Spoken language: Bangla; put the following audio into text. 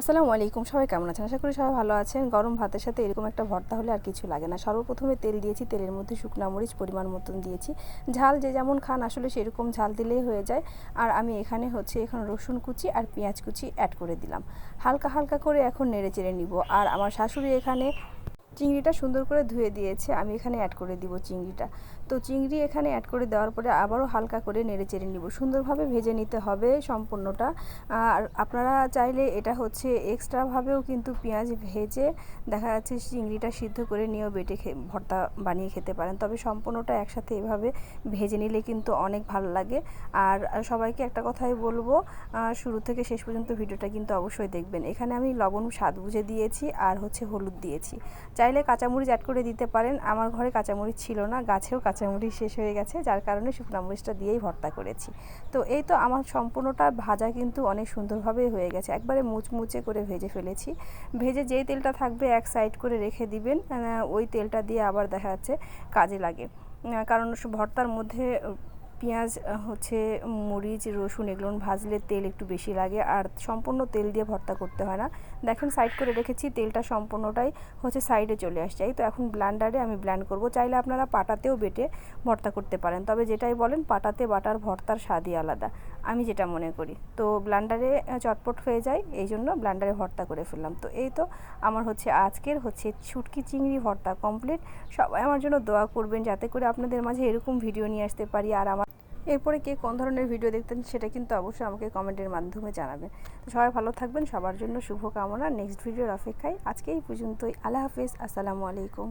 আসসালামু আলাইকুম। সবাই কেমন আছেন? আশা করি সবাই ভালো আছেন। গরম ভাতের সাথে এরকম একটা ভর্তা হলে আর কিছু লাগে না। সর্বপ্রথমে তেল দিয়েছি। তেলের মধ্যে শুকনা মরিচ পরিমাণ মতন দিয়েছি। ঝাল যে যেমন খান, আসলে সেরকম ঝাল দিলেই হয়ে যায়। আর আমি এখানে হচ্ছে এখন রসুন কুচি আর পেঁয়াজ কুচি অ্যাড করে দিলাম। হালকা হালকা করে এখন নেড়ে চেড়ে নিব। আর আমার শাশুড়ি এখানে চিংড়িটা সুন্দর করে ধুয়ে দিয়েছে, আমি এখানে অ্যাড করে দিব চিংড়িটা। তো চিংড়ি এখানে অ্যাড করে দেওয়ার পরে আবারও হালকা করে নেড়ে চেড়ে নিব। সুন্দরভাবে ভেজে নিতে হবে সম্পূর্ণটা। আর আপনারা চাইলে এটা হচ্ছে এক্সট্রাভাবেও কিন্তু পেঁয়াজ ভেজে দেখা যাচ্ছে চিংড়িটা সিদ্ধ করে নিয়েও বেটে ভর্তা বানিয়ে খেতে পারেন। তবে সম্পূর্ণটা একসাথে এভাবে ভেজে নিলে কিন্তু অনেক ভালো লাগে। আর সবাইকে একটা কথাই বলব শুরু থেকে শেষ পর্যন্ত ভিডিওটা কিন্তু অবশ্যই দেখবেন। এখানে আমি লবণ স্বাদ বুঝে দিয়েছি আর হচ্ছে হলুদ দিয়েছি। চাইলে কাঁচামরিচ অ্যাড করে দিতে পারেন। আমার ঘরে কাঁচামরিচ ছিল না, গাছেও কাঁচামরিচ শেষ হয়ে গেছে, যার কারণে শুকনো মরিচটা দিয়েই ভর্তা করেছি। তো এই তো আমার সম্পূর্ণটা ভাজা কিন্তু অনেক সুন্দরভাবে হয়ে গেছে। একবারে মুচমুচে করে ভেজে ফেলেছি। ভেজে যেই তেলটা থাকবে এক সাইড করে রেখে দিবেন ওই তেলটা দিয়ে আবার দেখা যাচ্ছে কাজে লাগে। কারণ ভর্তার মধ্যে পেঁয়াজ হচ্ছে মরিচ, রসুন এগুলো ভাজলে তেল একটু বেশি লাগে আর সম্পূর্ণ তেল দিয়ে ভর্তা করতে হয় না। দেখেন সাইড করে রেখেছি, তেলটা সম্পূর্ণটাই হচ্ছে সাইডে চলে আসছে। তো এখন ব্লান্ডারে আমি ব্ল্যান্ড করব। চাইলে আপনারা পাটাতেও বেটে ভর্তা করতে পারেন। তবে যেটাই বলেন, পাটাতে বাটার ভর্তার স্বাদই আলাদা। আমি যেটা মনে করি। তো ব্লান্ডারে চটপট হয়ে যায় এই জন্য ব্লান্ডারে ভর্তা করে ফেললাম। তো এই তো আমার হচ্ছে আজকের হচ্ছে ছুটকি চিংড়ি ভর্তা কমপ্লিট সবাই আমার জন্য দোয়া করবেন যাতে করে আপনাদের মাঝে এরকম ভিডিও নিয়ে আসতে পারি আর আমার এরপরে কে কোন ধরনের ভিডিও দেখতেন সেটা কিন্তু অবশ্যই আমাকে কমেন্টের মাধ্যমে জানাবেন। তো সবাই ভালো থাকবেন, সবার জন্য শুভকামনা। নেক্সট ভিডিওর অপেক্ষায় আজকে এই পর্যন্তই। আল্লাহ হাফিজ। আসসালামু আলাইকুম।